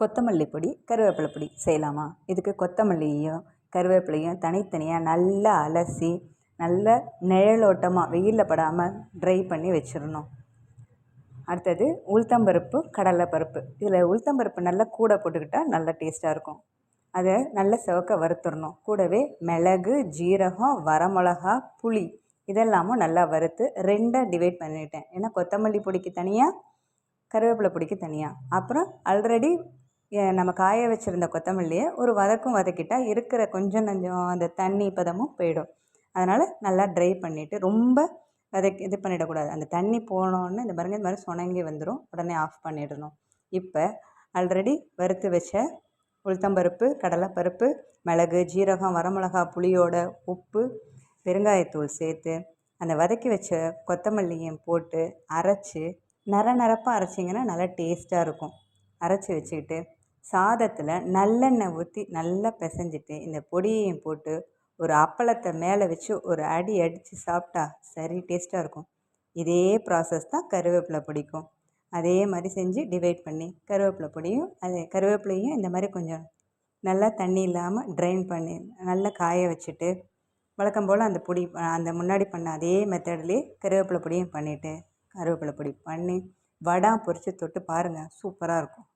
கொத்தமல்லி பொடி கருவேப்பிலை பொடி செய்யலாமா? இதுக்கு கொத்தமல்லியையும் கருவேப்பிலையும் தனித்தனியாக நல்லா அலசி நல்ல நிழலோட்டமாக வெயிலில் படாமல் ட்ரை பண்ணி வச்சிடணும். அடுத்தது உளுத்தம்பருப்பு கடலைப்பருப்பு. இதில் உளுத்தம்பருப்பு நல்லா கூட போட்டுக்கிட்டால் நல்லா டேஸ்ட்டாக இருக்கும். அதை நல்ல சிவக்க வறுத்துடணும். கூடவே மிளகு ஜீரகம் வரமிளகா புளி இதெல்லாமும் நல்லா வறுத்து ரெண்டாக டிவைட் பண்ணிட்டேன். ஏன்னா கொத்தமல்லி பொடிக்கு தனியாக கருவேப்பிலை பொடிக்கு தனியாக அப்புறம் ஆல்ரெடி நம்ம காய வச்சுருந்த கொத்தமல்லியை ஒரு வதக்கும் வதக்கிட்டால் இருக்கிற கொஞ்சம் நஞ்சம் அந்த தண்ணி பதமும் போயிடும். அதனால் நல்லா ட்ரை பண்ணிவிட்டு ரொம்ப வதக்கி இது பண்ணிடக்கூடாது. அந்த தண்ணி போனோன்னு இந்த பாருங்க இந்த மாதிரி சுணங்கி வந்துடும் உடனே ஆஃப் பண்ணிடணும். இப்போ ஆல்ரெடி வறுத்து வச்ச உளுத்தம்பருப்பு கடலைப்பருப்பு மிளகு ஜீரகம் வரமிளகா புளியோட உப்பு பெருங்காயத்தூள் சேர்த்து அந்த வதக்கி வச்ச கொத்தமல்லியும் போட்டு அரைச்சி நர நரப்பாக அரைச்சிங்கன்னா நல்லா டேஸ்ட்டாக இருக்கும். அரைச்சி வச்சுக்கிட்டு சாதத்தில் நல்லெண்ணெய் ஊற்றி நல்லா பிசைஞ்சிட்டு இந்த பொடியையும் போட்டு ஒரு அப்பளத்தை மேலே வச்சு ஒரு அடி அடித்து சாப்பிட்டா சரி டேஸ்ட்டாக இருக்கும். இதே ப்ராசஸ் தான் கருவேப்பிலை பிடிக்கும். அதே மாதிரி செஞ்சு டிவைட் பண்ணி கருவேப்பிலை பொடியும் அது கருவேப்பிலையும் இந்த மாதிரி கொஞ்சம் நல்லா தண்ணி இல்லாமல் ட்ரைன் பண்ணி நல்லா காய வச்சுட்டு வழக்கம் போல் அந்த பொடி அந்த முன்னாடி பண்ண அதே மெத்தட்லேயே கருவேப்பிலை பொடியும் பண்ணிவிட்டு கருவேப்பிலை பொடி பண்ணி வடா பொரித்து தொட்டு பாருங்கள் சூப்பராக இருக்கும்.